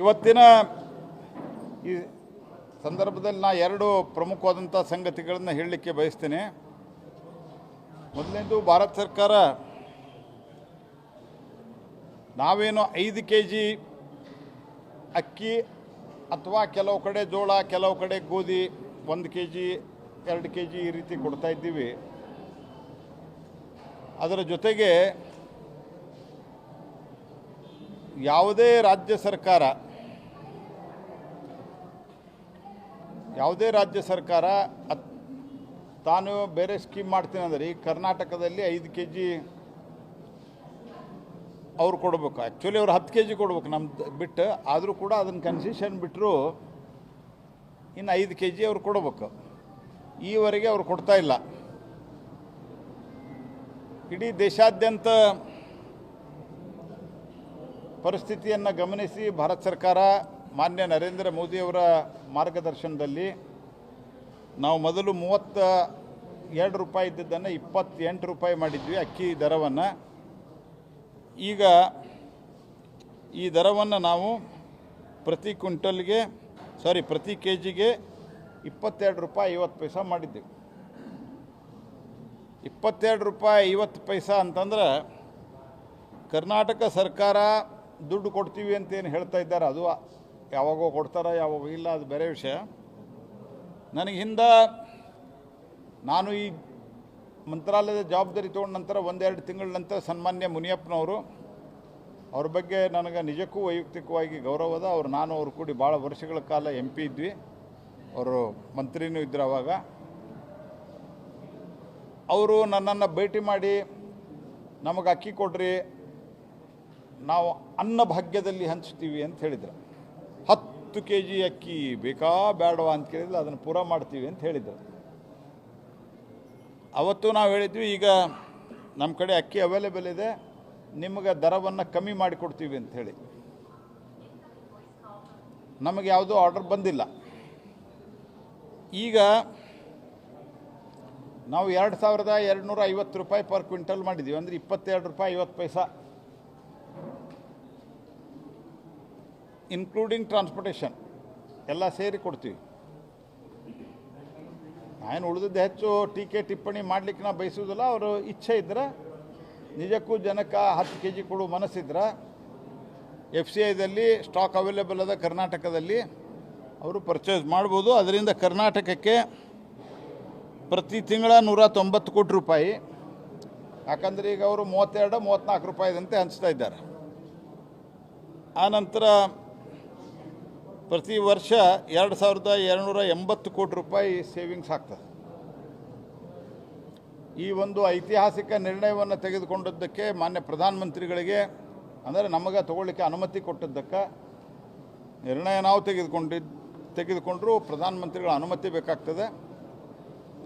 ಇವತ್ತಿನ ಈ ಸಂದರ್ಭದಲ್ಲಿ ನಾ ಎರಡು ಪ್ರಮುಖವಾದಂಥ ಸಂಗತಿಗಳನ್ನು ಹೇಳಲಿಕ್ಕೆ ಬಯಸ್ತೇನೆ. ಮೊದಲನೇದು, ಭಾರತ ಸರ್ಕಾರ ನಾವೇನು ಐದು ಕೆ ಜಿ ಅಕ್ಕಿ ಅಥವಾ ಕೆಲವು ಕಡೆ ಜೋಳ, ಕೆಲವು ಕಡೆ ಗೋಧಿ, ಒಂದು ಕೆ ಜಿ ಎರಡು ಕೆ ಜಿ ಈ ರೀತಿ ಕೊಡ್ತಾ ಇದ್ದೀವಿ. ಅದರ ಜೊತೆಗೆ ಯಾವುದೇ ರಾಜ್ಯ ಸರ್ಕಾರ, ಯಾವುದೇ ರಾಜ್ಯ ಸರ್ಕಾರ ತಾನು ಬೇರೆ ಸ್ಕೀಮ್ ಮಾಡ್ತೀನಿ ಅಂದರೆ ಈ ಕರ್ನಾಟಕದಲ್ಲಿ ಐದು ಕೆ ಜಿ ಅವ್ರು ಕೊಡಬೇಕು. ಆ್ಯಕ್ಚುಲಿ ಅವ್ರು ಹತ್ತು ಕೆ ಜಿ ಕೊಡ್ಬೇಕು ನಮ್ದು ಬಿಟ್ಟು. ಆದರೂ ಕೂಡ ಅದನ್ನು ಕನ್ಸೆಷನ್ ಬಿಟ್ಟರು ಇನ್ನು ಐದು ಕೆ ಜಿ ಅವ್ರು ಕೊಡಬೇಕು. ಈವರೆಗೆ ಅವ್ರು ಕೊಡ್ತಾ ಇಲ್ಲ. ಇಡೀ ದೇಶಾದ್ಯಂತ ಪರಿಸ್ಥಿತಿಯನ್ನು ಗಮನಿಸಿ ಭಾರತ ಸರ್ಕಾರ ಮಾನ್ಯ ನರೇಂದ್ರ ಮೋದಿಯವರ ಮಾರ್ಗದರ್ಶನದಲ್ಲಿ ನಾವು ಮೊದಲು ಮೂವತ್ತ ಎರಡು ರೂಪಾಯಿ ಇದ್ದದ್ದನ್ನು ಇಪ್ಪತ್ತೆಂಟು ರೂಪಾಯಿ ಮಾಡಿದ್ವಿ ಅಕ್ಕಿ ದರವನ್ನು. ಈಗ ಈ ದರವನ್ನು ನಾವು ಪ್ರತಿ ಕ್ವಿಂಟಲ್ಗೆ ಸಾರಿ ಪ್ರತಿ ಕೆ ಜಿಗೆ ಇಪ್ಪತ್ತೆರಡು ರೂಪಾಯಿ ಐವತ್ತು ಪೈಸ ಮಾಡಿದ್ದೆವು ಇಪ್ಪತ್ತೆರಡು ರೂಪಾಯಿ ಐವತ್ತು ಪೈಸ ಅಂತಂದ್ರೆ ಕರ್ನಾಟಕ ಸರ್ಕಾರ ದುಡ್ಡು ಕೊಡ್ತೀವಿ ಅಂತೇನು ಹೇಳ್ತಾ ಇದ್ದಾರೆ. ಅದು ಯಾವಾಗೋ ಕೊಡ್ತಾರ, ಯಾವಾಗ ಇಲ್ಲ, ಅದು ಬೇರೆ ವಿಷಯ. ನನಗೆ ಹಿಂದೆ ನಾನು ಈ ಮಂತ್ರಾಲಯದ ಜವಾಬ್ದಾರಿ ತೊಗೊಂಡ ನಂತರ ಒಂದೆರಡು ತಿಂಗಳ ನಂತರ ಸನ್ಮಾನ್ಯ ಮುನಿಯಪ್ಪನವರು, ಅವ್ರ ಬಗ್ಗೆ ನನಗೆ ನಿಜಕ್ಕೂ ವೈಯಕ್ತಿಕವಾಗಿ ಗೌರವದ ಅವ್ರು ನಾನು, ಅವ್ರು ಕೂಡಿ ಭಾಳ ವರ್ಷಗಳ ಕಾಲ ಎಂ ಪಿ ಇದ್ವಿ. ಅವರು ಮಂತ್ರಿನೂ ಇದ್ರು ಅವಾಗ. ಅವರು ನನ್ನನ್ನು ಭೇಟಿ ಮಾಡಿ ನಮಗೆ ಅಕ್ಕಿ ಕೊಡ್ರಿ ನಾವು ಅನ್ನ ಭಾಗ್ಯದಲ್ಲಿ ಹಂಚ್ತೀವಿ ಅಂತ ಹೇಳಿದ್ರು. ಹತ್ತು ಕೆ ಜಿ ಅಕ್ಕಿ ಬೇಕಾ ಬೇಡವಾ ಅಂತ ಕೇಳಿದ್ರೆ ಅದನ್ನು ಪೂರ ಮಾಡ್ತೀವಿ ಅಂತ ಹೇಳಿದ್ರು. ಅವತ್ತು ನಾವು ಹೇಳಿದ್ವಿ, ಈಗ ನಮ್ಮ ಕಡೆ ಅಕ್ಕಿ ಅವೈಲೇಬಲ್ ಇದೆ, ನಿಮಗೆ ದರವನ್ನು ಕಮ್ಮಿ ಮಾಡಿಕೊಡ್ತೀವಿ ಅಂತ ಹೇಳಿ. ನಮಗೆ ಯಾವುದೂ ಆರ್ಡರ್ ಬಂದಿಲ್ಲ. ಈಗ ನಾವು ಎರಡು ಸಾವಿರದ ಎರಡು ನೂರ ಐವತ್ತು ರೂಪಾಯಿ ಪರ್ ಕ್ವಿಂಟಲ್ ಮಾಡಿದ್ದೀವಿ ಅಂದರೆ ಇಪ್ಪತ್ತೆರಡು ರೂಪಾಯಿ ಐವತ್ತು ಪೈಸಾ. ಇನ್ಕ್ಲೂಡಿಂಗ್ ಟ್ರಾನ್ಸ್ಪೋರ್ಟೇಷನ್ ಎಲ್ಲ ಸೇರಿ ಕೊಡ್ತೀವಿ. ನಾನು ಉಳಿದದ್ದು ಹೆಚ್ಚು ಟೀಕೆ ಟಿಪ್ಪಣಿ ಮಾಡಲಿಕ್ಕೆ ನಾವು ಬಯಸುವುದಿಲ್ಲ. ಅವರು ಇಚ್ಛೆ ಇದ್ದರೆ ನಿಜಕ್ಕೂ ಜನಕ್ಕೆ ಹತ್ತು ಕೆ ಜಿ ಕೊಡುವ ಮನಸ್ಸಿದ್ರೆ ಎಫ್ ಸಿ ಐದಲ್ಲಿ ಸ್ಟಾಕ್ ಅವೈಲೇಬಲ್ ಅದ ಕರ್ನಾಟಕದಲ್ಲಿ, ಅವರು ಪರ್ಚೇಸ್ ಮಾಡ್ಬೋದು. ಅದರಿಂದ ಕರ್ನಾಟಕಕ್ಕೆ ಪ್ರತಿ ತಿಂಗಳ ನೂರ ತೊಂಬತ್ತು ಕೋಟಿ ರೂಪಾಯಿ. ಯಾಕಂದರೆ ಈಗ ಅವರು ಮೂವತ್ತೆರಡು ಮೂವತ್ತ್ನಾಲ್ಕು ರೂಪಾಯಿದಂತೆ ಹಂಚ್ತಾ ಇದ್ದಾರೆ. ಆನಂತರ ಪ್ರತಿ ವರ್ಷ ಎರಡು ಸಾವಿರದ ಎರಡುನೂರ ಎಂಬತ್ತು ಕೋಟಿ ರೂಪಾಯಿ ಸೇವಿಂಗ್ಸ್ ಆಗ್ತದೆ. ಈ ಒಂದು ಐತಿಹಾಸಿಕ ನಿರ್ಣಯವನ್ನು ತೆಗೆದುಕೊಂಡದ್ದಕ್ಕೆ ಮಾನ್ಯ ಪ್ರಧಾನಮಂತ್ರಿಗಳಿಗೆ, ಅಂದರೆ ನಮಗೆ ತಗೊಳ್ಳಿಕ್ಕೆ ಅನುಮತಿ ಕೊಟ್ಟದ್ದಕ್ಕೆ ನಿರ್ಣಯ ನಾವು ತೆಗೆದುಕೊಂಡಿದ್ದು ತೆಗೆದುಕೊಂಡರೂ ಪ್ರಧಾನಮಂತ್ರಿಗಳ ಅನುಮತಿ ಬೇಕಾಗ್ತದೆ.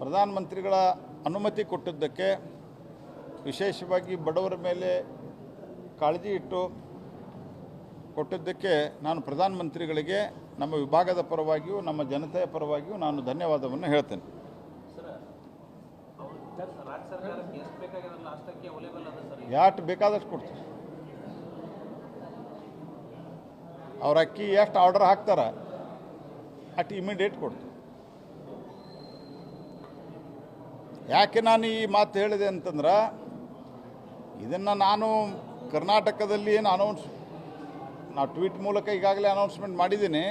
ಪ್ರಧಾನಮಂತ್ರಿಗಳ ಅನುಮತಿ ಕೊಟ್ಟದ್ದಕ್ಕೆ ವಿಶೇಷವಾಗಿ ಬಡವರ ಮೇಲೆ ಕಾಳಜಿ ಇಟ್ಟು ಕೊಟ್ಟಿದ್ದಕ್ಕೆ ನಾನು ಪ್ರಧಾನಮಂತ್ರಿಗಳಿಗೆ ನಮ್ಮ ವಿಭಾಗದ ಪರವಾಗಿಯೂ ನಮ್ಮ ಜನತೆಯ ಪರವಾಗಿಯೂ ನಾನು ಧನ್ಯವಾದವನ್ನು ಹೇಳ್ತೇನೆ. ಎಷ್ಟು ಯಾಟ್ ಬೇಕಾದಷ್ಟು ಕೊಡ್ತೀವಿ ಅವ್ರ ಅಕ್ಕಿ ಎಷ್ಟು ಆರ್ಡರ್ ಹಾಕ್ತಾರ ಅಟ್ ಇಮಿಡಿಯೇಟ್ ಕೊಡ್ತೀವಿ ಯಾಕೆ ನಾನು ಈ ಮಾತು ಹೇಳಿದೆ ಅಂತಂದ್ರೆ ಇದನ್ನು ನಾನು ಕರ್ನಾಟಕದಲ್ಲಿ ಏನು ಅನೌನ್ಸ್ ನಾವು ಟ್ವೀಟ್ ಮೂಲಕ ಈಗಾಗಲೇ ಅನೌನ್ಸ್ಮೆಂಟ್ ಮಾಡಿದ್ದೀನಿ.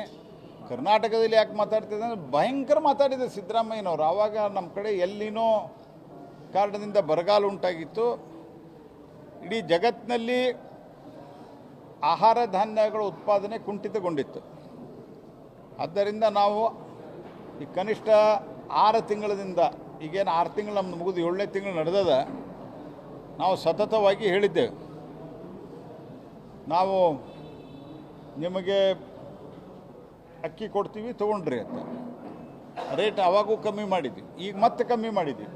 ಕರ್ನಾಟಕದಲ್ಲಿ ಯಾಕೆ ಮಾತಾಡ್ತಿದ್ದೆ ಅಂದರೆ ಭಯಂಕರ ಮಾತಾಡಿದೆ ಸಿದ್ದರಾಮಯ್ಯನವರು. ಆವಾಗ ನಮ್ಮ ಕಡೆ ಎಲ್ಲಿನೋ ಕಾರಣದಿಂದ ಬರಗಾಲ ಉಂಟಾಗಿತ್ತು. ಇಡೀ ಜಗತ್ತಿನಲ್ಲಿ ಆಹಾರ ಧಾನ್ಯಗಳ ಉತ್ಪಾದನೆ ಕುಂಠಿತಗೊಂಡಿತ್ತು. ಆದ್ದರಿಂದ ನಾವು ಈ ಕನಿಷ್ಠ ಆರು ತಿಂಗಳದಿಂದ ಈಗೇನು ಆರು ತಿಂಗಳು ನಮ್ದು ಮುಗಿದು ಏಳನೇ ತಿಂಗಳು ನಡೆದದ, ನಾವು ಸತತವಾಗಿ ಹೇಳಿದ್ದೇವೆ. ನಾವು ನಿಮಗೆ ಅಕ್ಕಿ ಕೊಡ್ತೀವಿ ತೊಗೊಂಡ್ರಿ ಅಂತ. ರೇಟ್ ಅವಾಗೂ ಕಮ್ಮಿ ಮಾಡಿದ್ವಿ. ಈಗ ಮತ್ತೆ ಕಮ್ಮಿ ಮಾಡಿದ್ವಿ.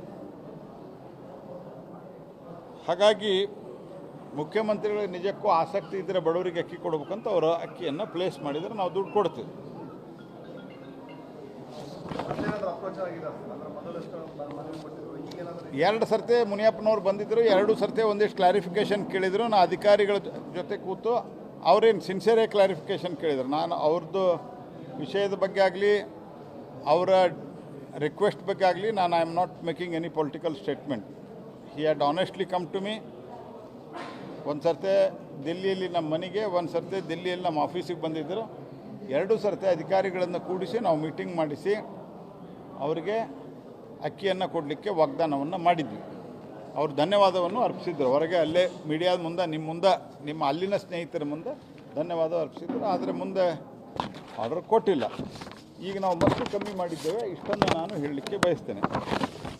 ಹಾಗಾಗಿ ಮುಖ್ಯಮಂತ್ರಿಗಳಿಗೆ ನಿಜಕ್ಕೂ ಆಸಕ್ತಿ ಇದ್ದರೆ ಬಡವರಿಗೆ ಅಕ್ಕಿ ಕೊಡಬೇಕಂತ ಅವರು ಅಕ್ಕಿಯನ್ನು ಪ್ಲೇಸ್ ಮಾಡಿದರೆ ನಾವು ದುಡ್ಡು ಕೊಡ್ತೀವಿ. ಎರಡು ಸರ್ತಿ ಮುನಿಯಪ್ಪನವ್ರು ಬಂದಿದ್ದರು ಎರಡು ಸರ್ತಿ ಒಂದಿಷ್ಟು ಕ್ಲಾರಿಫಿಕೇಶನ್ ಕೇಳಿದರು. ನಾ ಅಧಿಕಾರಿಗಳ ಜೊತೆ ಕೂತು ಅವ್ರೇನು ಸಿನ್ಸಿಯರೇ ಕ್ಲಾರಿಫಿಕೇಷನ್ ಕೇಳಿದ್ರು. ನಾನು ಅವ್ರದ್ದು ವಿಷಯದ ಬಗ್ಗೆ ಆಗಲಿ, ಅವರ ರಿಕ್ವೆಸ್ಟ್ ಬಗ್ಗೆ ಆಗಲಿ, ನಾನು I am not making any political statement he had honestly come to me ಒಂದು ಸರ್ತೆ ದಿಲ್ಲಿಯಲ್ಲಿ ನಮ್ಮ ಮನೆಗೆ, ಒಂದು ಸರ್ತೆ ದಿಲ್ಲಿಯಲ್ಲಿ ನಮ್ಮ ಆಫೀಸಿಗೆ ಬಂದಿದ್ದರು ಎರಡು ಸರ್ತೆ ಅಧಿಕಾರಿಗಳನ್ನು ಕೂಡಿಸಿ ನಾವು ಮೀಟಿಂಗ್ ಮಾಡಿಸಿ, ಅವರಿಗೆ ಅಕ್ಕಿಯನ್ನು ಕೊಡಲಿಕ್ಕೆ ವಾಗ್ದಾನವನ್ನು ಮಾಡಿದ್ವಿ. ಅವರು ಧನ್ಯವಾದವನ್ನು ಅರ್ಪಿಸಿದ್ರು. ಹೊರಗೆ ಅಲ್ಲೇ ಮೀಡಿಯಾದ ಮುಂದೆ ನಿಮ್ಮ ಮುಂದೆ, ನಿಮ್ಮ ಅಲ್ಲಿನ ಸ್ನೇಹಿತರ ಮುಂದೆ ಧನ್ಯವಾದ ಅರ್ಪಿಸಿದ್ರು. ಆದರೆ ಮುಂದೆ ಆರ್ಡರ್ ಕೊಟ್ಟಿಲ್ಲ. ಈಗ ನಾವು ಮತ್ತೆ ಕಮ್ಮಿ ಮಾಡಿದ್ದೇವೆ. ಇಷ್ಟನ್ನು ನಾನು ಹೇಳಲಿಕ್ಕೆ ಬಯಸ್ತೇನೆ.